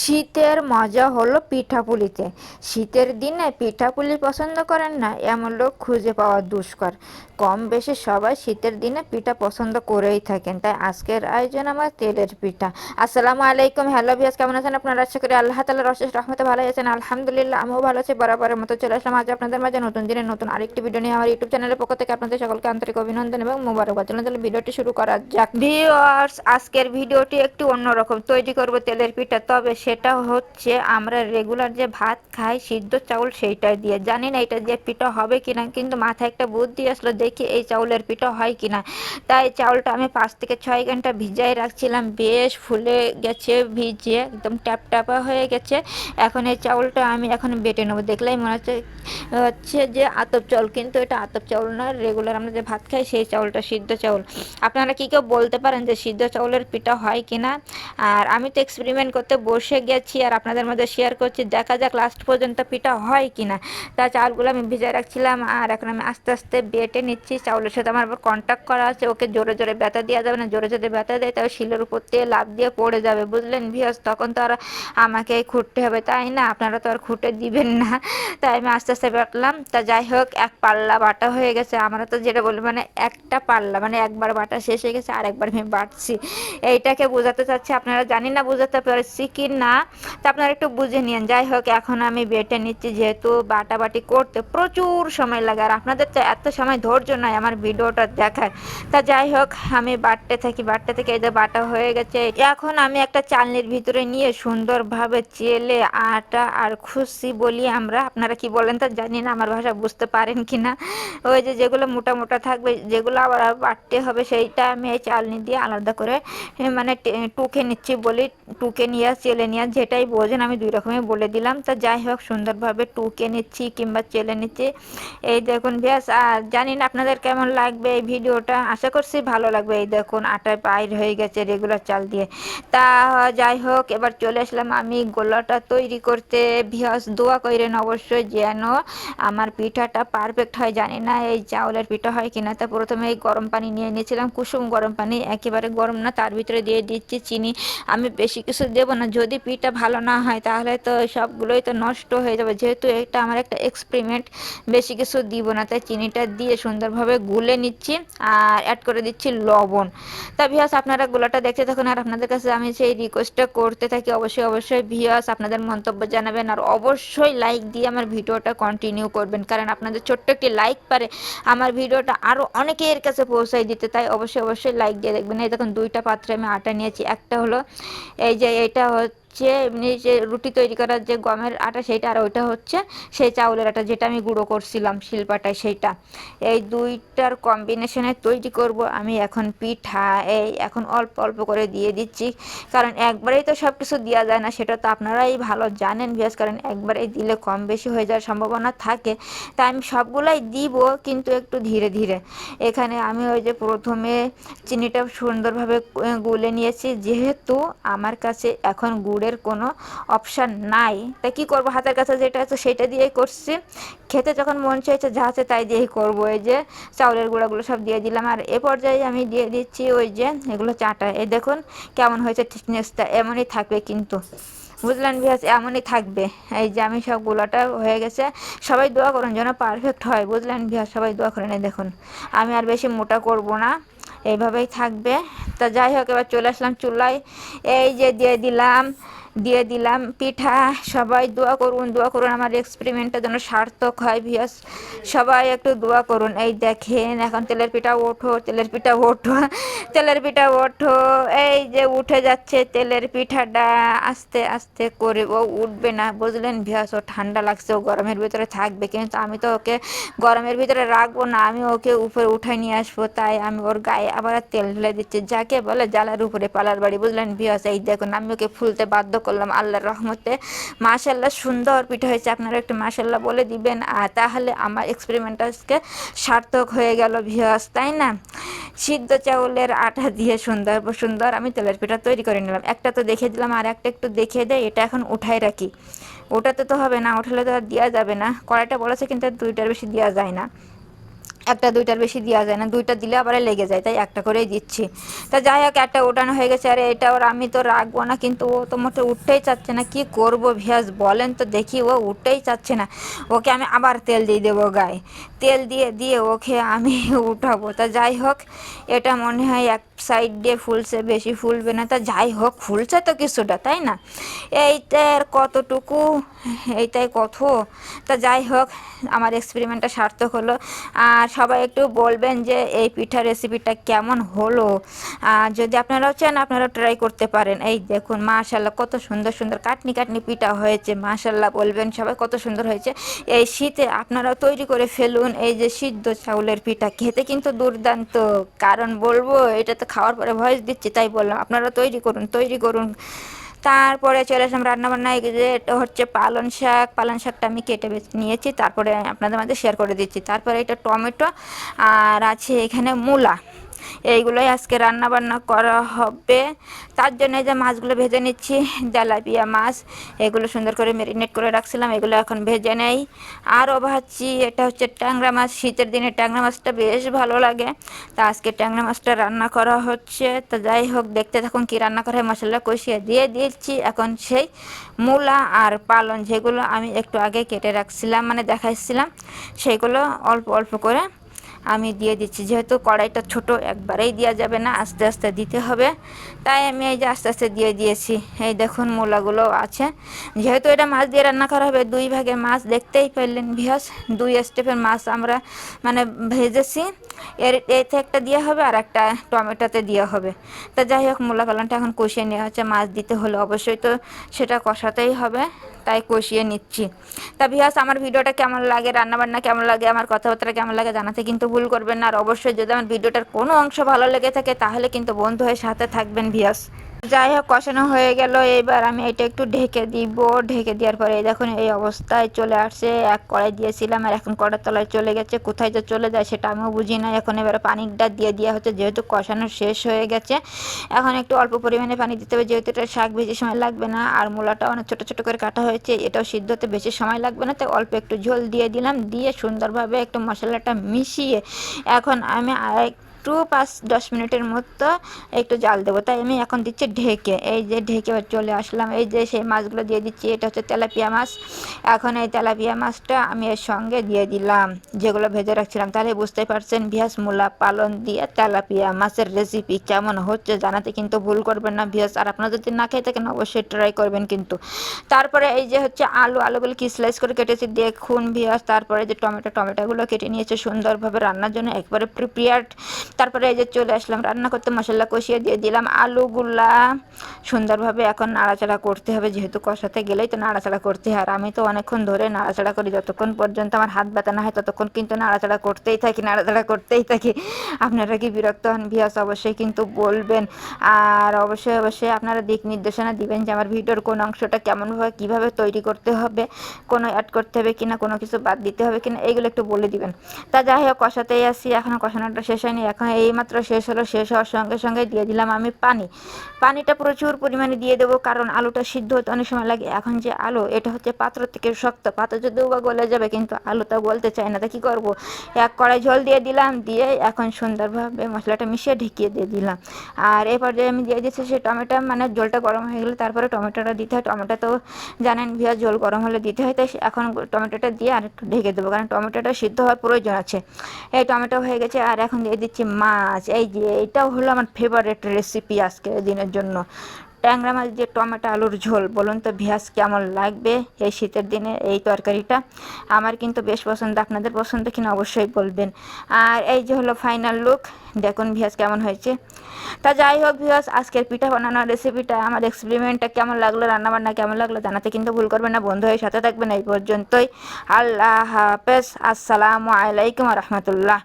শীতের মজা হলো পিঠাপুলিতে। শীতের দিনে পিঠাপুলি পছন্দ করেন না, এমন লোক খুঁজে পাওয়া দুষ্কর। কম বেশি সবাই শীতের দিনে পিঠা পছন্দ করেই থাকেন, তাই আজকের আয়োজন আমার তেলের পিঠা। আসসালামু আলাইকুম, হ্যালো ভিয়াস কেমন আছেন আপনারা? আশা করি আল্লাহ তালার অশেষ রহমতে ভালো আছেন। আলহামদুলিল্লাহ, আমিও ভালো আছি, বরাবরের মতো চলে আসলাম আজ আপনাদের মাঝে নতুন দিনে নতুন আরেকটি ভিডিও নিয়ে আমার ইউটিউব চ্যানেলের পক্ষ থেকে আপনাদের সকলকে আন্তরিক অভিনন্দন এবং মোবারকবাদ চলুন তাহলে ভিডিওটি শুরু করা যাক। ভিওয়ার্স আজকের ভিডিওটি একটু অন্যরকম। তৈরি করব তেলের পিঠা, তবে সেটা হচ্ছে আমরা রেগুলার যে ভাত খাই, সিদ্ধ চাউল সেইটাই দিয়ে। জানি না এটা দিয়ে পিঠা হবে কিনা, কিন্তু মাথায় একটা বুদ্ধি আসলো, দেখি এই চাউলের পিঠা হয় কিনা। তাই চাউলটা আমি পাঁচ থেকে ছয় ঘণ্টা ভিজাই রাখছিলাম, বেশ ফুলে গেছে, ভিজিয়ে একদম ট্যাপ ট্যাপা হয়ে গেছে। এখন এই চাউলটা আমি এখন বেটে নেব। দেখলেই মনে হচ্ছে হচ্ছে যে আতপ চাউল, কিন্তু এটা আতপ চাউল না রেগুলার আমরা যে ভাত খাই সেই চাউলটা, সিদ্ধ চাউল। আপনারা কি কেউ বলতে পারেন যে সিদ্ধ চাউলের পিঠা হয় কিনা? আর আমি তো এক্সপেরিমেন্ট করতে বসে গেছি আর আপনাদের মধ্যে শেয়ার করছি, দেখা যাক লাস্ট পর্যন্ত পিঠা হয় কিনা। তা চাউলগুলো আমি ভিজায় রাখছিলাম আর এখন আমি আস্তে আস্তে বেটে নিচ্ছি। চাউলের সাথে আমার আবার কন্ট্যাক্ট করা আছে, ওকে জোরে জোরে ব্যথা দেওয়া যাবে না, জোরে জোরে ব্যথা দেয় তাও শিলের উপর দিয়ে লাভ দিয়ে পড়ে যাবে, বুঝলেন ভিয়াস তখন তো আর আমাকে খুঁটতে হবে, তাই না? আপনারা তো আর খুঁটে দিবেন না। তাই আমি আস্তে আস্তে বাটলাম। তা যাই হোক, এক পাল্লা বাটা হয়ে গেছে। আমরা তো যেটা বলি মানে একটা পাল্লা মানে একবার বাটা শেষ হয়ে গেছে আর একবার আমি বাটছি। এইটাকে বোঝাতে চাচ্ছি, আপনারা জানি না বোঝাতে পারছি কি না তা আপনারা একটু বুঝে নিন যাই হোক এখন আমি বেটে নিচ্ছি, যেহেতু বাটাবাটি করতে প্রচুর সময় লাগে, আর আপনাদের তো এত সময় ধৈর্য নাই আমার ভিডিওটা দেখার। তা যাই হোক আমি বাটতে থাকি বাটতে থেকে এই যে বাটা হয়ে গেছে। এখন আমি একটা চালনির ভিতরে নিয়ে সুন্দরভাবে চেলে আটা আর খুশি বলি আমরা। আপনারা কি বলেন তা? জানি না, আমার ভাষা বুঝতে পারেন কি না? ওই যে যেগুলো মোটা মোটা থাকবে, যেগুলো আবার বাটতে হবে, সেইটা আমি এই চালনি দিয়ে আলাদা করে মানে টুকে নিচ্ছি বলি, টুকে নিয়ে, চেলে নিয়ে যেটাই বোঝেন আমি দুই রকমই বলে দিলাম। তা যাই হোক, সুন্দরভাবে টুকে নিচ্ছি কিংবা চেলে নিচ্ছি। এই দেখুন ব্যাস আর জানি না আপনাদের কেমন লাগবে এই ভিডিওটা। আশা করছি ভালো লাগবে। এই দেখুন, আটায় পায়ের হয়ে গেছে রেগুলার চাল দিয়ে। তা যাই হোক, এবার চলে আসলাম আমি গোলাটা তৈরি করতে। ভিয়াস দোয়া করেন অবশ্যই যেন আমার পিঠাটা পারফেক্ট হয়। জানি না এই চাউলের পিঠা হয় কিনা। তা প্রথমে এই গরম পানি নিয়ে নিয়েছিলাম। কুসুম গরম পানি, একেবারে গরম না, তার ভিতরে দিয়ে দিচ্ছি চিনি। আমি বেশি কিছু দেবো না। যদি পিঠা ভালো না হয় তাহলে তো সবগুলোই তো নষ্ট হয়ে যাবে। যেহেতু এটা আমার একটা এক্সপেরিমেন্ট বেশি কিছু দিব না। তাই চিনিটা দিয়ে সুন্দরভাবে গুলে নিচ্ছি আর অ্যাড করে দিচ্ছি লবণ। তা ভিয়াস আপনারা গুলাটা দেখতে থাকুন আর আপনাদের কাছে আমি সেই রিকোয়েস্টটা করতে থাকি, অবশ্যই অবশ্যই ভিয়াস আপনাদের মন্তব্য জানাবেন আর অবশ্যই লাইক দিয়ে আমার ভিডিওটা কন্টিনিউ করবেন। কারণ আপনাদের ছোট্ট একটি লাইক পারে আমার ভিডিওটা আরও অনেকের কাছে পৌঁছাই দিতে। তাই অবশ্যই অবশ্যই লাইক দিয়ে দেখবেন। এই দেখুন, দুইটা পাত্রে আমি আটা নিয়েছি। একটা হলো এই যে, এটা হচ্ছে হচ্ছে এমনি যে রুটি তৈরি করার যে গমের আটা সেইটা আর ওইটা হচ্ছে সেই চাউলের আটা যেটা আমি গুঁড়ো করছিলাম শিলপাটায় সেইটা। এই দুইটার কম্বিনেশনে তৈরি করব আমি এখন পিঠা, এই এখন অল্প অল্প করে দিয়ে দিচ্ছি। কারণ একবারেই তো সব কিছু দেওয়া যায় না, সেটা তো আপনারাই ভালো জানেন বিয়াস কারণ একবারেই দিলে কম বেশি হয়ে যাওয়ার সম্ভাবনা থাকে। তাই আমি সবগুলাই দিব, কিন্তু একটু ধীরে ধীরে। এখানে আমি ওই যে প্রথমে চিনিটা সুন্দরভাবে গুলে নিয়েছি, যেহেতু আমার কাছে এখন গুড়ে গুড়ের কোনো অপশান নাই। তাই কী করব? হাতের কাছে যেটা আছে সেটা দিয়েই করছি। খেতে যখন মন চাইছে, যা আছে তাই দিয়েই করব। এই যে চাউলের গুঁড়াগুলো সব দিয়ে দিলাম। আর এ পর্যায়ে আমি দিয়ে দিচ্ছি ওই যে এগুলো চাটা। এই দেখুন কেমন হয়েছে থিকনেসটা এমনই থাকবে কিন্তু। বুঝলেন বিহাস এমনই থাকবে। এই যে আমি সব গুলাটা হয়ে গেছে। সবাই দোয়া করুন যেন পারফেক্ট হয়। বুঝলেন বিহাস সবাই দোয়া করেন। দেখুন, আমি আর বেশি মোটা করব না। এইভাবেই থাকবে। তা যাই হোক, এবার চলে আসলাম চুলায়। এই যে দিয়ে দিলাম দিয়ে দিলাম। পিঠা, সবাই দোয়া করুন দোয়া করুন, আমার এক্সপেরিমেন্টটা যেন সার্থক হয় ভিয়াস সবাই একটু দোয়া করুন। এই দেখেন, এখন তেলের পিঠা, ওঠো, তেলের পিঠা, ওঠো, তেলের পিঠা, ওঠো। এই যে উঠে যাচ্ছে তেলের পিঠাটা। আস্তে আস্তে করে ও উঠবে না, বুঝলেন ভিয়াস ও ঠান্ডা লাগছে, ও গরমের ভিতরে থাকবে। কিন্তু আমি তো ওকে গরমের ভিতরে রাখব না, আমি ওকে উপরে উঠাই নিয়ে আসব। তাই আমি ওর গায়ে আবার তেল ঢেলে দিচ্ছি। যাকে বলে, জ্বালার উপরে পালার বাড়ি, বুঝলেন ভিয়াস এই দেখুন, আমি ওকে ফুলতে বাধ্য করলাম আল্লাহর রহমতে। মাশাল্লাহ সুন্দর পিঠা হয়েছে। আপনারা একটু মাশাল্লাহ বলে দিবেন। আর তাহলে আমার এক্সপেরিমেন্ট আজকে সার্থক হয়ে গেল ভিয়াস তাই না? সিদ্ধ চাউলের আটা দিয়ে সুন্দর সুন্দর আমি তেলের পিঠা তৈরি করে নিলাম। একটা তো দেখে দিলাম, আর একটা একটু দেখে দেয়। এটা এখন উঠাই রাখি। ওটাতে তো হবে না, উঠালে তো আর দেওয়া যাবে না। কড়াইটা বলেছে কিন্তু দুইটার বেশি দেওয়া যায় না। একটা দুইটার বেশি দেওয়া যায় না, দুইটা দিলে আবার লেগে যায়, তাই একটা করেই দিচ্ছি। তা যাই হোক, একটা ওঠানো হয়ে গেছে, আরে এটা ওর আমি তো রাখব না, কিন্তু ও তো মোটে উঠতেই চাচ্ছে না, কি করব ভিয়াস বলেন তো দেখি, ও উঠতেই চাচ্ছে না। ওকে আমি আবার তেল দিয়ে দেবো গায়ে। তেল দিয়ে দিয়ে ওকে আমি উঠাবো। তা যাই হোক, এটা মনে হয় এক সাইড দিয়ে ফুলছে, বেশি ফুলবে না। তা যাই হোক, ফুলছে তো কিছুটা, তাই না? এইটার কতটুকু? এইটাই কত? তা যাই হোক, আমার এক্সপেরিমেন্টটা সার্থক হলো। আর সবাই একটু বলবেন যে এই পিঠা রেসিপিটা কেমন হলো। যদি আপনারাও চান আপনারা ট্রাই করতে পারেন। এই দেখুন মাশাল্লাহ কত সুন্দর সুন্দর কাটনি কাটনি পিঠা হয়েছে মাশাল্লাহ বলবেন সবাই কত সুন্দর হয়েছে। এই শীতে আপনারাও তৈরি করে ফেলুন এই যে সিদ্ধ চাউলের পিঠা। খেতে কিন্তু দুর্দান্ত। কারণ বলব, এটা তো খাওয়ার পরে ভয়েস দিচ্ছি, তাই বললাম আপনারা তৈরি করুন তৈরি করুন। তারপরে চলে আসলাম রান্নাবান্নায় এটা হচ্ছে পালন শাক। পালন শাকটা আমি কেটে নিয়েছি, তারপরে আপনাদের মাঝে শেয়ার করে দিচ্ছি। তারপরে এটা টমেটো, আর আছে এখানে মূলা। এইগুলোই আজকে রান্না বান্না করা হবে। তার জন্য যে মাছগুলো ভেজে নিচ্ছি, জালাপিয়া মাছ। এগুলো সুন্দর করে ম্যারিনেট করে রাখছিলাম, এগুলো এখন ভেজে নেই। আরও ভাজছি এটা হচ্ছে ট্যাংরা মাছ, শীতের দিনে ট্যাংরা মাছটা বেশ ভালো লাগে। তা আজকে ট্যাংরা মাছটা রান্না করা হচ্ছে। তা যাই হোক, দেখতে থাকুন কি রান্না করা হয় মশলা কষিয়ে দিয়ে দিচ্ছি। এখন সেই মূলা আর পালন যেগুলো আমি একটু আগে কেটে রাখছিলাম মানে দেখাইছিলাম, সেগুলো অল্প অল্প করে আমি দিয়ে দিচ্ছি। যেহেতু কড়াইটা ছোট, একবারেই দেওয়া যাবে না, আস্তে আস্তে দিতে হবে। তাই আমি এই যে আস্তে আস্তে দিয়ে দিয়েছি। এই দেখুন মূলাগুলো আছে। যেহেতু এটা মাছ দিয়ে রান্না করা হবে, দুই ভাগে মাছ দেখতেই পারলেন ভিয়াস দুই স্টেপের মাছ আমরা মানে ভেজেছি। এর এতে একটা দেওয়া হবে আর একটা টমেটোতে দেওয়া হবে। তা যাই হোক, মূলা পালনটা এখন কষিয়ে নেওয়া হচ্ছে, মাছ দিতে হলে অবশ্যই তো সেটা কষাতেই হবে, তাই কষিয়ে নিচ্ছি। তা ভিয়াস আমার ভিডিওটা কেমন লাগে, রান্নাবান্না কেমন লাগে, আমার কথাবার্তা কেমন লাগে জানাতে কিন্তু ভুল করবেন না। আর অবশ্যই যদি আমার ভিডিওটার কোনো অংশ ভালো লেগে থাকে, তাহলে কিন্তু বন্ধু হয়ে সাথে থাকবেন ভিয়াস যাই হোক, কষানো হয়ে গেল। এবার আমি এটা একটু ঢেকে দিব। ঢেকে দেওয়ার পরে দেখুন, এই অবস্থায় চলে আসছে। এক কড়াই দিয়েছিলাম আর এখন কড়ার তলায় চলে গেছে। কোথায় যে চলে যায় সেটা আমিও বুঝি না। এখন এবার পানিটা দিয়ে দেওয়া হচ্ছে, যেহেতু কষানো শেষ হয়ে গেছে। এখন একটু অল্প পরিমাণে পানি দিতে হবে, যেহেতু এটা শাক বেশি সময় লাগবে না। আর মূলাটা অনেক ছোটো ছোটো করে কাটা হয়েছে, এটাও সিদ্ধ হতে বেশি সময় লাগবে না। তাই অল্প একটু ঝোল দিয়ে দিলাম। দিয়ে সুন্দরভাবে একটু মশলাটা মিশিয়ে এখন আমি আরেক একটু পাঁচ, দশ মিনিটের মতো একটু জাল দেবো। তাই আমি এখন দিচ্ছি ঢেকে। এই যে ঢেকে চলে আসলাম। এই যে সেই মাছগুলো দিয়ে দিচ্ছি, এটা হচ্ছে তেলাপিয়া মাছ। এখন এই তেলাপিয়া মাছটা আমি এর সঙ্গে দিয়ে দিলাম, যেগুলো ভেজে রাখছিলাম। তাহলে বুঝতে পারছেন ভিয়াস মূলা পালন দিয়ে তেলাপিয়া মাছের রেসিপি কেমন হচ্ছে জানাতে কিন্তু ভুল করবেন না ভিয়াস। আর আপনারা যদি না খেয়ে থাকেন, অবশ্যই ট্রাই করবেন কিন্তু। তারপরে এই যে হচ্ছে আলু, আলুগুলো কি স্লাইস করে কেটেছি দেখুন ভিয়াস। তারপরে যে টমেটো, টমেটোগুলো কেটে নিয়েছে সুন্দরভাবে রান্নার জন্য। একবারে প্রিপেয়ার্ড তারপরে এই যে চলে আসলাম, রান্না করতে মশলা কষিয়ে দিয়ে দিলাম। আলুগুলা সুন্দরভাবে এখন নাড়াচাড়া করতে হবে, যেহেতু কষাতে গেলেই তো নাড়াচাড়া করতে হয়। আর আমি তো অনেকক্ষণ ধরে নাড়াচাড়া করি, যতক্ষণ পর্যন্ত আমার হাত ব্যথা না হয়, ততক্ষণ কিন্তু নাড়াচাড়া করতেই থাকি, নাড়াচাড়া করতেই থাকি। আপনারা কি বিরক্ত হন ভিয়াস অবশ্যই কিন্তু বলবেন। আর অবশ্যই অবশ্যই আপনারা দিক নির্দেশনা দিবেন যে আমার ভিডিওর কোন অংশটা কেমনভাবে, কীভাবে তৈরি করতে হবে, কোনো অ্যাড করতে হবে কিনা, কোনো কিছু বাদ দিতে হবে কিনা এইগুলো একটু বলে দিবেন। তা যাই হোক, কষাতেই আসি। এখনও কষানোটা শেষ হয়নি, এখন এইমাত্র শেষ হলো, শেষ হওয়ার সঙ্গে সঙ্গে দিয়ে দিলাম আমি পানি। পানিটা প্রচুর পরিমাণে দিয়ে দেবো, কারণ আলুটা সিদ্ধ হতে অনেক সময় লাগে। এখন যে আলু, এটা হচ্ছে পাত্র থেকে শক্ত পাত্র। যদিও বা গলে যাবে, কিন্তু আলু আলুটা গলতে চায় না, তা কী করব? এক কড়াই ঝোল দিয়ে দিলাম, দিয়ে এখন সুন্দরভাবে মশলাটা মিশিয়ে ঢেকিয়ে দিয়ে দিলাম। আর এই পর্যায়ে আমি দিয়ে দিচ্ছি সে টমেটো মানে জলটা গরম হয়ে গেলে তারপরে টমেটোটা দিতে হয়। টমেটো তো জানেন ভিয়া জল গরম হলে দিতে হয়, তাই এখন টমেটোটা দিয়ে আর একটু ঢেকে দেবো, কারণ টমেটোটা সিদ্ধ হওয়ার প্রয়োজন আছে। এই টমেটো হয়ে গেছে, আর এখন দিয়ে দিচ্ছি মাছ, এই যে এটাও হলো আমার ফেভারেট রেসিপি আজকে দিনের জন্য। ট্যাংরা মাছ দিয়ে টমেটো আলুর ঝোল, বলুন তো ভিয়াস কেমন লাগবে এই শীতের দিনে এই তরকারিটা? আমার কিন্তু বেশ পছন্দ, আপনাদের পছন্দ কিনা অবশ্যই বলবেন। আর এই যে হলো ফাইনাল লুক দেখুন ভিয়াস কেমন হয়েছে। তা যাই হোক ভিয়াস, আজকের পিঠা বানানোর রেসিপিটা আমার এক্সপেরিমেন্টটা কেমন লাগল, রান্নাবান্না কেমন লাগল জানাতে কিন্তু ভুল করবেন না, বন্ধু হয়ে সাথে থাকবেন এই পর্যন্তই। আল্লাহ হাফেজ, আসসালামু আলাইকুম রহমতুল্লাহ।